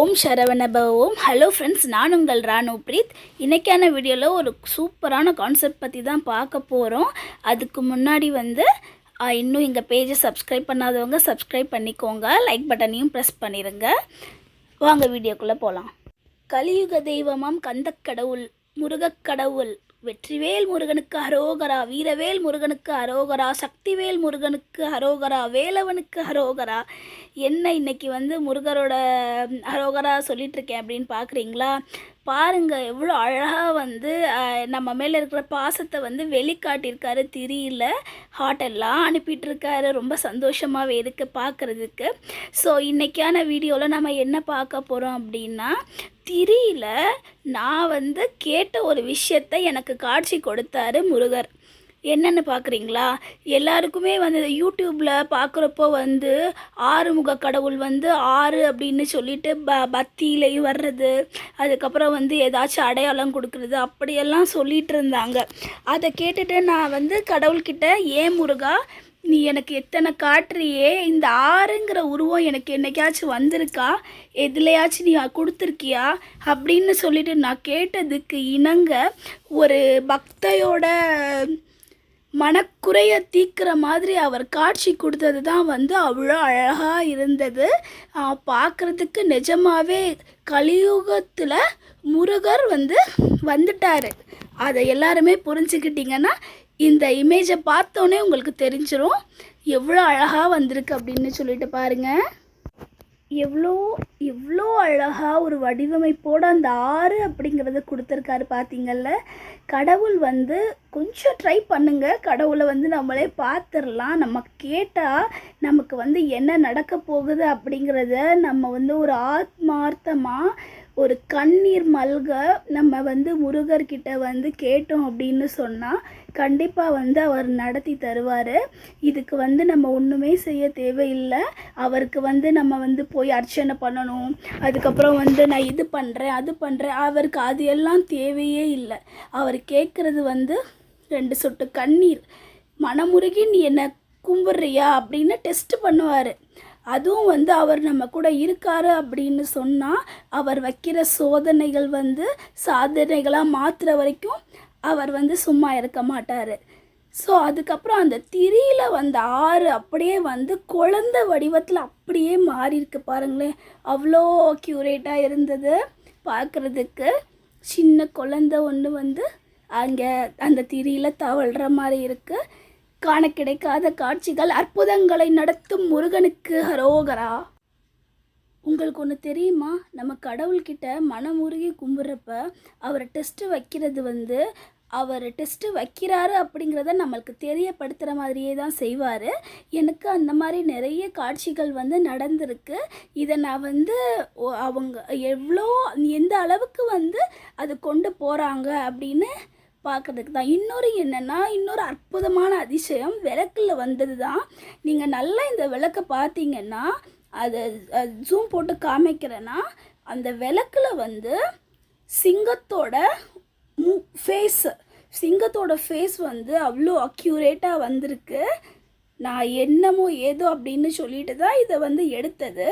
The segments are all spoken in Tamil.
ஓம் சரவணப ஓம் ஹலோ ஃப்ரெண்ட்ஸ் நான் உங்கள் ராணு பிரீத். இன்றைக்கான வீடியோவில் ஒரு சூப்பரான கான்செப்ட் பற்றி தான் பார்க்க போகிறோம் அதுக்கு முன்னாடி வந்து இன்னும் எங்கள் பேஜை சப்ஸ்கிரைப் பண்ணாதவங்க சப்ஸ்கிரைப் பண்ணிக்கோங்க. லைக் பட்டனையும் ப்ரெஸ் பண்ணிடுங்க வாங்க வீடியோக்குள்ளே போகலாம் கலியுக தெய்வமாம் கந்தக் கடவுள் முருகக் கடவுள் வெற்றிவேல் முருகனுக்கு அரோகரா வீரவேல் முருகனுக்கு அரோகரா சக்திவேல் முருகனுக்கு அரோகரா வேலவனுக்கு அரோகரா. என்ன இன்னைக்கு வந்து முருகரோட அரோகரா சொல்லிகிட்ருக்கேன் அப்படின்னு பார்க்குறீங்களா பாருங்கள் எவ்வளோ அழகாக வந்து நம்ம மேலே இருக்கிற பாசத்தை வந்து வெளிக்காட்டியிருக்காரு. திரியில் ஹாட்டெல்லாம் அனுப்பிட்டுருக்காரு. ரொம்ப சந்தோஷமாகவே இருக்குது பார்க்குறதுக்கு ஸோ இன்றைக்கான வீடியோவில் நம்ம என்ன பார்க்க போகிறோம் அப்படின்னா திரியில் நான் வந்து கேட்ட ஒரு விஷயத்தை எனக்கு காட்சி கொடுத்தாரு முருகர். என்னென்னு பார்க்குறீங்களா எல்லாருக்குமே வந்து யூடியூப்பில் பார்க்குறப்போ வந்து ஆறுமுக கடவுள் வந்து ஆறு அப்படின்னு சொல்லிட்டு ப பத்தியிலையும் வர்றது அதுக்கப்புறம் வந்து ஏதாச்சும் அடையாளம் கொடுக்குறது அப்படியெல்லாம் சொல்லிகிட்டு இருந்தாங்க. அதை கேட்டுட்டு நான் வந்து கடவுள்கிட்ட ஏன் முருகா நீ எனக்கு எத்தனை காட்டுறியே? இந்த ஆறுங்கிற உருவம் எனக்கு என்னைக்காச்சும் வந்திருக்கா? எதுலையாச்சும் நீ கொடுத்துருக்கியா? அப்படின்னு சொல்லிட்டு நான் கேட்டதுக்கு இணங்க ஒரு பக்தையோட மனக்குறைய தீக்கிற மாதிரி அவர் காட்சி கொடுத்தது தான் வந்து அவ்வளோ அழகாக இருந்தது. பார்க்குறதுக்கு நிஜமாகவே கலியுகத்தில் முருகர் வந்து வந்துட்டார். அதை எல்லாருமே புரிஞ்சுக்கிட்டிங்கன்னா இந்த இமேஜை பார்த்தோன்னே உங்களுக்கு தெரிஞ்சிடும் எவ்வளோ அழகாக வந்திருக்கு அப்படின்னு சொல்லிட்டு பாருங்கள் எவ்வளோ எவ்வளோ அழகாக ஒரு வடிவமைப்போடு அந்த ஆறு அப்படிங்கிறத கொடுத்துருக்காரு பார்த்தீங்கல்ல கடவுள் வந்து கொஞ்சம் ட்ரை பண்ணுங்க. கடவுளை வந்து நம்மளே பார்த்துடலாம் நம்ம கேட்டால் நமக்கு வந்து என்ன நடக்க போகுது அப்படிங்கிறத நம்ம வந்து ஒரு ஆத்மார்த்தமாக ஒரு கண்ணீர் மல்க நம்ம வந்து முருகர்கிட்ட வந்து கேட்டோம் அப்படின்னு சொன்னால் கண்டிப்பாக வந்து அவர் நடத்தி தருவார். இதுக்கு வந்து நம்ம ஒன்றுமே செய்ய தேவையில்லை. அவருக்கு வந்து நம்ம வந்து போய் அர்ச்சனை பண்ணணும். அதுக்கப்புறம் வந்து நான் இது பண்ணுறேன் அது பண்ணுறேன் அவருக்கு அது எல்லாம் தேவையே இல்லை. அவர் கேட்குறது வந்து ரெண்டு சொட்டு கண்ணீர். மனமுருகி நீ என்னை கும்பிட்றியா அப்படின்னு டெஸ்ட் பண்ணுவார். அதுவும் வந்து அவர் நம்ம கூட இருக்காரு அப்படின்னு சொன்னால் அவர் வைக்கிற சோதனைகள் வந்து சாதனைகளாக மாற்றுற வரைக்கும் அவர் வந்து சும்மா இருக்க மாட்டார். ஸோ அதுக்கப்புறம் அந்த திரியில் வந்த ஆறு அப்படியே வந்து குழந்தை வடிவத்தில் அப்படியே மாறி இருக்கு பாருங்களேன். அவ்வளோ க்யூரேட்டாக இருந்தது பார்க்குறதுக்கு சின்ன குழந்த ஒன்று வந்து அங்கே அந்த திரியில் தவழ்கிற மாதிரி இருக்குது காண கிடைக்காத காட்சிகள் அற்புதங்களை நடத்தும் முருகனுக்கு ஹரோகரா. உங்களுக்கு ஒன்று தெரியுமா? நம்ம கடவுள்கிட்ட மனமுருகி கும்பிட்றப்ப அவர் டெஸ்ட்டு வைக்கிறது வந்து அவர் டெஸ்ட்டு வைக்கிறாரு அப்படிங்கிறத நம்மளுக்கு தெரியப்படுத்துகிற மாதிரியே தான் செய்வார். எனக்கு அந்த மாதிரி நிறைய காட்சிகள் வந்து நடந்திருக்கு. இதை நான் வந்து அவங்க எவ்வளோ எந்த அளவுக்கு வந்து அது கொண்டு போகிறாங்க அப்படின்னு பார்க்கறதுக்கு தான். இன்னொரு என்னென்னா இன்னொரு அற்புதமான அதிசயம் விளக்கில் வந்தது தான். நீங்கள் நல்லா இந்த விளக்கை பார்த்தீங்கன்னா அதை ஜூம் போட்டு காமிக்கிறேன்னா அந்த விளக்கில் வந்து சிங்கத்தோட ஃபேஸு சிங்கத்தோட ஃபேஸ் வந்து அவ்வளோ அக்யூரேட்டாக வந்திருக்கு. நான் என்னமோ ஏதோ அப்படின்னு சொல்லிட்டு தான் இதை வந்து எடுத்தது.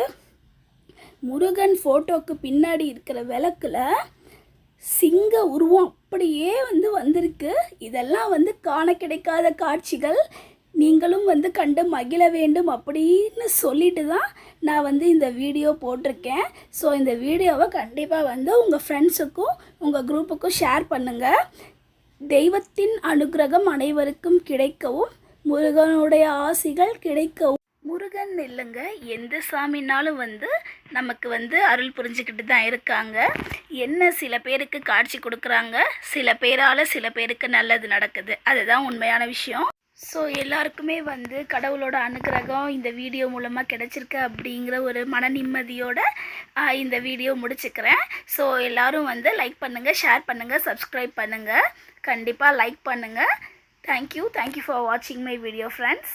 முருகன் ஃபோட்டோக்கு பின்னாடி இருக்கிற விளக்கில் சிங்க உருவம் அப்படியே வந்து வந்திருக்கு. இதெல்லாம் வந்து காண கிடைக்காத காட்சிகள். நீங்களும் வந்து கண்டு மகிழ வேண்டும் அப்படின்னு சொல்லிட்டு தான் நான் வந்து இந்த வீடியோ போட்டிருக்கேன். ஸோ இந்த வீடியோவை கண்டிப்பாக வந்து உங்கள் ஃப்ரெண்ட்ஸுக்கும் உங்கள் குரூப்புக்கும் ஷேர் பண்ணுங்கள் தெய்வத்தின் அனுக்கிரகம் அனைவருக்கும் கிடைக்கவும் முருகனுடைய ஆசிகள் கிடைக்கவும். முருகன் இல்லைங்க எந்த சாமினாலும் வந்து நமக்கு வந்து அருள் புரிஞ்சுக்கிட்டு தான் இருக்காங்க. என்ன சில பேருக்கு காட்சி கொடுக்குறாங்க சில பேரால் சில பேருக்கு நல்லது நடக்குது. அதுதான் உண்மையான விஷயம். ஸோ எல்லாருக்குமே வந்து கடவுளோட அனுக்கிரகம் இந்த வீடியோ மூலமாக கிடச்சிருக்கு அப்படிங்கிற ஒரு மன நிம்மதியோட இந்த வீடியோ முடிச்சுக்கிறேன். ஸோ எல்லோரும் வந்து லைக் பண்ணுங்கள் ஷேர் பண்ணுங்கள் சப்ஸ்கிரைப் பண்ணுங்கள் கண்டிப்பாக லைக் பண்ணுங்கள் thank you thank you for வாட்சிங் மை வீடியோ ஃப்ரெண்ட்ஸ்